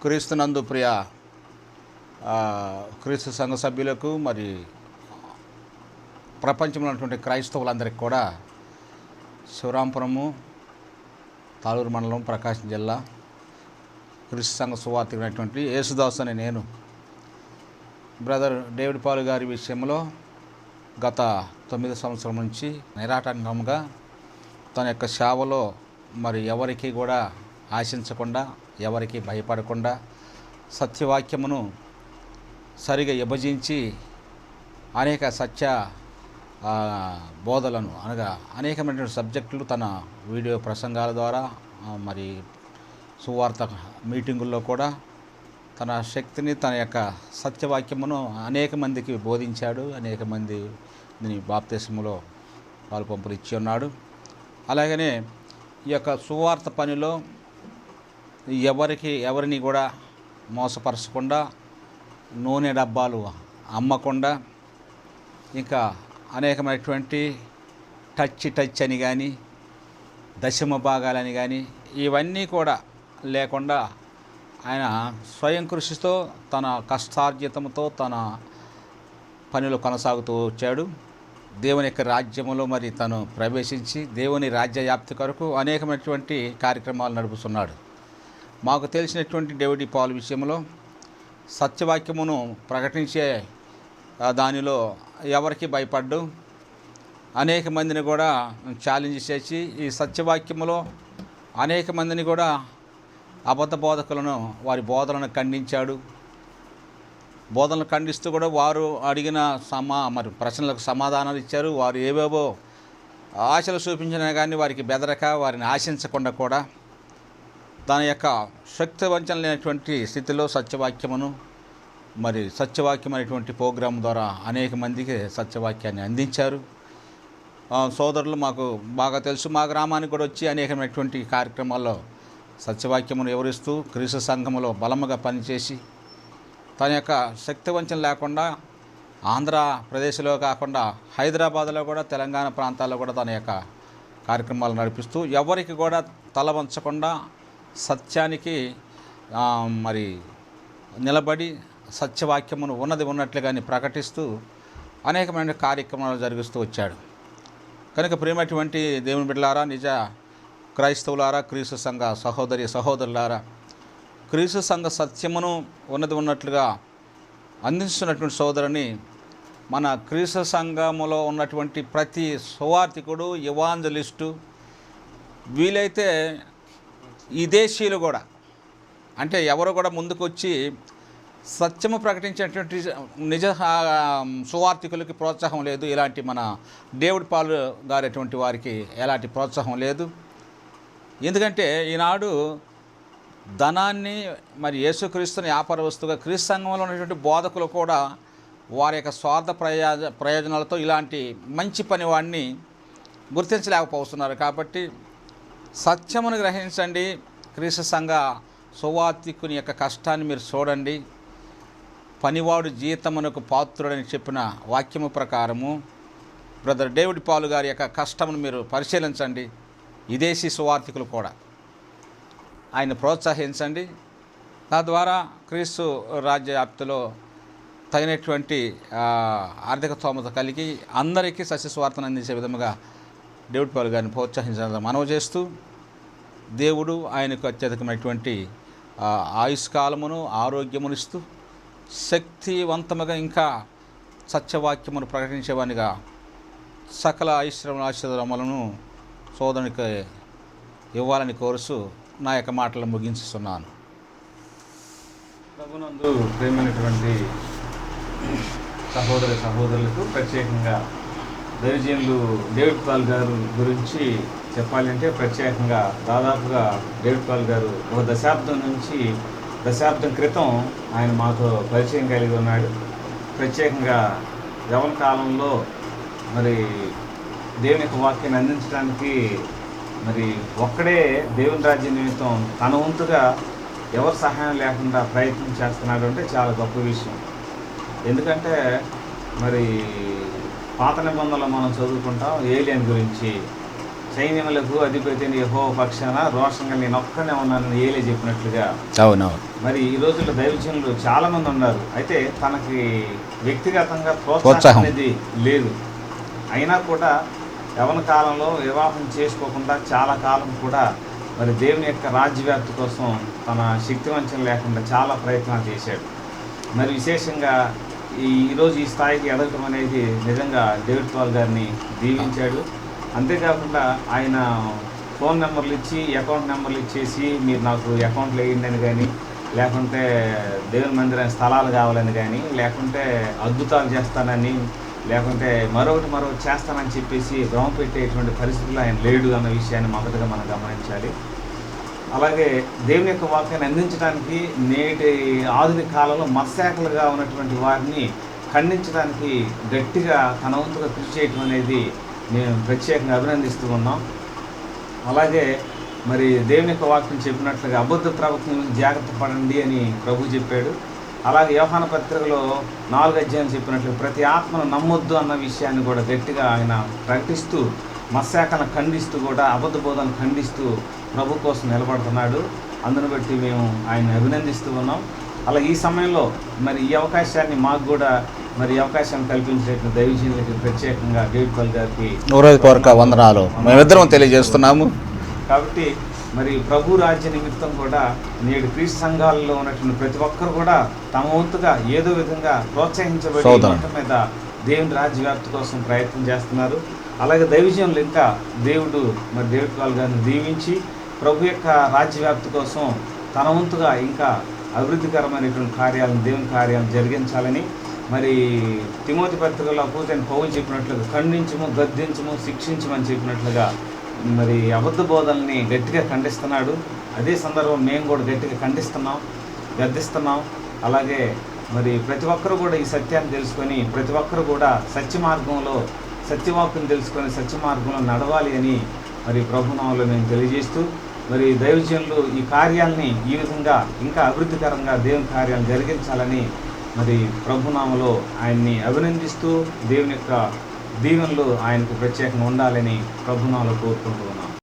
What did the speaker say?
క్రీస్తునందు ప్రియ క్రీస్తు సంఘ సభ్యులకు మరి ప్రపంచంలో ఉన్నటువంటి క్రైస్తవులందరికీ కూడా శివరాంపురము తాళూరు మండలం ప్రకాశం జిల్లా క్రీస్తు సంఘ సువార్తికునటువంటి యేసుదాస్ అనే నేను బ్రదర్ డేవిడ్ పాల్ గారి విషయంలో గత తొమ్మిది సంవత్సరం నుంచి నిరాటంకంగా తన యొక్క సేవలో మరి ఎవరికి కూడా ఆశించకుండా ఎవరికి భయపడకుండా సత్యవాక్యమును సరిగా విభజించి అనేక సత్య బోధలను అనగా అనేకమైనటువంటి సబ్జెక్టులు తన వీడియో ప్రసంగాల ద్వారా మరి సువార్త మీటింగుల్లో కూడా తన శక్తిని తన యొక్క సత్యవాక్యమును అనేక మందికి బోధించాడు. అనేక మంది దీని బాప్తిసములో పాలు పంపులు ఇచ్చి ఉన్నాడు. అలాగనే ఈ యొక్క సువార్త పనిలో ఎవరికి ఎవరిని కూడా మోసపరచకుండా నూనె డబ్బాలు అమ్మకుండా ఇంకా అనేకమైనటువంటి టచ్ టచ్ అని కానీ దశమ భాగాలని కానీ ఇవన్నీ కూడా లేకుండా ఆయన స్వయం కృషితో తన కష్టార్జితంతో తన పనులు కొనసాగుతూ వచ్చాడు. దేవుని యొక్క రాజ్యములో మరి తను ప్రవేశించి దేవుని రాజ్య వ్యాప్తి కొరకు అనేకమైనటువంటి కార్యక్రమాలు నడుపుతున్నాడు. మాకు తెలిసినటువంటి డేవిడ్ పాల్ విషయంలో సత్యవాక్యమును ప్రకటించే దానిలో ఎవరికి భయపడ్డు అనేక మందిని కూడా ఛాలెంజ్ చేసి ఈ సత్యవాక్యములో అనేక మందిని కూడా అబద్ధ బోధకులను వారి బోధనను ఖండించాడు. బోధనలు ఖండిస్తూ కూడా వారు అడిగిన సమా మరి ప్రశ్నలకు సమాధానాలు ఇచ్చారు. వారు ఏవేవో ఆశలు చూపించినా కానీ వారికి బెదరక వారిని ఆశించకుండా కూడా తన యొక్క శక్తివంచన లేనటువంటి స్థితిలో సత్యవాక్యమును మరి సత్యవాక్యం అనేటువంటి ప్రోగ్రాం ద్వారా అనేక మందికి సత్యవాక్యాన్ని అందించారు. సోదరులు మాకు బాగా తెలుసు. మా గ్రామానికి కూడా వచ్చి అనేకమైనటువంటి కార్యక్రమాల్లో సత్యవాక్యమును వివరిస్తూ క్రీస్తు సంఘములో బలముగా పనిచేసి తన యొక్క శక్తివంచన లేకుండా ఆంధ్రప్రదేశ్లో కాకుండా హైదరాబాద్లో కూడా తెలంగాణ ప్రాంతాల్లో కూడా తన యొక్క కార్యక్రమాలు నడిపిస్తూ ఎవరికి కూడా తల వంచకుండా సత్యానికి మరి నిలబడి సత్యవాక్యమును ఉన్నది ఉన్నట్లుగాని ప్రకటిస్తూ అనేకమైన కార్యక్రమాలు జరిగిస్తూ వచ్చాడు. కనుక ప్రేమటువంటి దేవుని బిడ్డలారా నిజ క్రైస్తవులారా క్రీస్తు సంఘ సహోదరి సహోదరులారా క్రీస్తు సంఘ సత్యమును ఉన్నది ఉన్నట్లుగా అందిస్తున్నటువంటి సోదరుని మన క్రీస్తు సంఘములో ఉన్నటువంటి ప్రతి సువార్థికుడు యువాంజలిస్టు వీలైతే విదేశీయులు కూడా. అంటే ఎవరు కూడా ముందుకు వచ్చి సత్యము ప్రకటించేటువంటి నిజ సువార్థికులకి ప్రోత్సాహం లేదు. ఇలాంటి మన డేవిడ్ పాల్ గారు అటువంటి వారికి ఎలాంటి ప్రోత్సాహం లేదు. ఎందుకంటే ఈనాడు ధనాన్ని మరి యేసుక్రీస్తుని వ్యాపార వస్తువుగా క్రీస్తు సంఘంలో ఉన్నటువంటి బోధకులు కూడా వారి యొక్క స్వార్థ ప్రయోజ ప్రయోజనాలతో ఇలాంటి మంచి పని వాడిని గుర్తించలేకపోతున్నారు. కాబట్టి సత్యమును గ్రహించండి. క్రీస్తు సంఘ సువాతికుని యొక్క కష్టాన్ని మీరు చూడండి. పనివాడు జీతమునకు పాత్రుడని చెప్పిన వాక్యము ప్రకారము బ్రదర్ డేవిడ్ పాలు గారి యొక్క కష్టమును మీరు పరిశీలించండి. విదేశీ సువార్థికులు కూడా. ఆయన ప్రోత్సహించండి. తద్వారా క్రీస్తు రాజ్య వ్యాప్తిలో తగినటువంటి ఆర్థిక స్తోమత కలిగి అందరికీ సస్యస్వార్థను అందించే విధముగా డేవిడ్ పాల్ గారిని ప్రోత్సహించాలని మనవి చేస్తూ దేవుడు ఆయనకు అత్యధికమైనటువంటి ఆయుష్కాలమును ఆయుష్కాలమును ఆరోగ్యమునిస్తూ శక్తివంతముగా ఇంకా సత్యవాక్యమును ప్రకటించేవానిగా సకల ఐశ్వర్యముల ఆశీర్వములను సోదరునికి ఇవ్వాలని కోరుస్తూ నా యొక్క మాటలు ముగించుతున్నాను ప్రభునందు ప్రేమైనటువంటి సహోదర సహోదరులకు ప్రత్యేకంగా దైవజనులు డేవిడ్ పాల్ గారు గురించి చెప్పాలంటే ప్రత్యేకంగా దాదాపుగా డేవిడ్ పాల్ గారు ఒక దశాబ్దం నుంచి దశాబ్దం క్రితం ఆయన మాతో పరిచయం కలిగి ఉన్నాడు. ప్రత్యేకంగా యవన కాలంలో మరి దేవుని యొక్క వాక్యాన్ని అందించడానికి మరి ఒక్కడే దేవుని రాజ్య నిమిత్తం తన వంతుగా ఎవరి సహాయం లేకుండా ప్రయత్నం చేస్తున్నాడు అంటే చాలా గొప్ప విషయం. ఎందుకంటే మరి పాత నిబంధనలు మనం చదువుకుంటాం ఏలియన్ గురించి. సైన్యములకు అధిపతిని యహో పక్షాన రోషంగా నేను ఒక్కనే ఉన్నానని ఏలే చెప్పినట్లుగా. అవునవును. మరి ఈ రోజుల్లో దైవజనులు చాలా మంది ఉన్నారు. అయితే తనకి వ్యక్తిగతంగా ప్రోత్సాహం. అనేది లేదు. అయినా కూడా యవన కాలంలో వివాహం చేసుకోకుండా చాలా కాలం కూడా మరి దేవుని యొక్క రాజ్యవ్యాప్తి కోసం తన శక్తివంచన లేకుండా చాలా ప్రయత్నాలు చేశాడు. మరి విశేషంగా ఈరోజు ఈ స్థాయికి ఎదగటం అనేది నిజంగా డేవిడ్ పాల్ గారిని దీవించాడు. అంతేకాకుండా ఆయన ఫోన్ నెంబర్లు ఇచ్చి అకౌంట్ నెంబర్లు ఇచ్చేసి మీరు నాకు అకౌంట్లు వేయండి అని కానీ లేకుంటే దేవుని మందిరం స్థలాలు కావాలని కానీ లేకుంటే అద్భుతాలు చేస్తానని లేకుంటే మరొకటి మరొకటి చేస్తానని చెప్పేసి భ్రమ పెట్టేటువంటి పరిస్థితుల్లో ఆయన లేడు అన్న విషయాన్ని మొదటగా మనం గమనించాలి. అలాగే దేవుని యొక్క వాక్యాన్ని అందించడానికి నేటి ఆధునిక కాలంలో మత్స్యాకులుగా ఉన్నటువంటి వారిని ఖండించడానికి గట్టిగా తన వంతుగా కృషి చేయటం అనేది మేము ప్రత్యేకంగా అభినందిస్తూ ఉన్నాం. అలాగే మరి దేవుని యొక్క వాక్యం చెప్పినట్లుగా అబద్ధ ప్రవక్తల జాగ్రత్త పడండి అని ప్రభు చెప్పాడు. అలాగే వ్యవహాన పత్రికలో నాలుగు అధ్యాయులు చెప్పినట్లు ప్రతి ఆత్మను నమ్మొద్దు అన్న విషయాన్ని కూడా గట్టిగా ఆయన ప్రకటిస్తూ మత్స్యాకలను ఖండిస్తూ కూడా అబద్ధ బోధనను ఖండిస్తూ ప్రభు కోసం నిలబడుతున్నాడు. అందును బట్టి మేము ఆయన అభినందిస్తూ ఉన్నాం. అలా ఈ సమయంలో మరి ఈ అవకాశాన్ని మాకు కూడా మరి ఈ అవకాశాన్ని కల్పించేటువంటి దైవజనులకి ప్రత్యేకంగా డేవిడ్ పాల్ గారికి వందనాలు. మేమిద్దరం తెలియజేస్తున్నాము. కాబట్టి మరి ప్రభు రాజ్య నిమిత్తం కూడా నేడు క్రీస్తు సంఘాలలో ఉన్నటువంటి ప్రతి ఒక్కరు కూడా తమ వంతుగా ఏదో విధంగా ప్రోత్సహించబడి మీద దేవుని రాజ్య వ్యాప్తి కోసం ప్రయత్నం చేస్తున్నారు. అలాగే దైవజనులు ఇంకా దేవుడు మరి దేవుడి పాల్ గారిని దీవించి ప్రభు యొక్క రాజ్యవ్యాప్తి కోసం తన వంతుగా ఇంకా అభివృద్ధికరమైనటువంటి కార్యాలను దేవుని కార్యాలను జరిగించాలని మరి తిమోతి పత్రికలో పూజని పౌలు చెప్పినట్లుగా ఖండించము గద్దించము శిక్షించమని చెప్పినట్లుగా మరి అబద్ధ బోధల్ని గట్టిగా ఖండిస్తున్నాడు. అదే సందర్భం మేము కూడా గట్టిగా ఖండిస్తున్నాం గద్దిస్తున్నాం. అలాగే మరి ప్రతి ఒక్కరు కూడా ఈ సత్యాన్ని తెలుసుకొని ప్రతి ఒక్కరు కూడా సత్య మార్గంలో సత్యవాక్కును తెలుసుకొని సత్య మార్గంలో నడవాలి అని మరి ప్రభునామంలో మేము తెలియజేస్తూ మరి దైవజనులు ఈ కార్యాలని ఈ విధంగా ఇంకా అభివృద్ధికరంగా దేవుని కార్యాలు జరిగించాలని మరి ప్రభునామలో ఆయన్ని అభినందిస్తూ దేవుని యొక్క దీవెనలు ఆయనకు ప్రత్యేకంగా ఉండాలని ప్రభునామలో కోరుకుంటున్నాను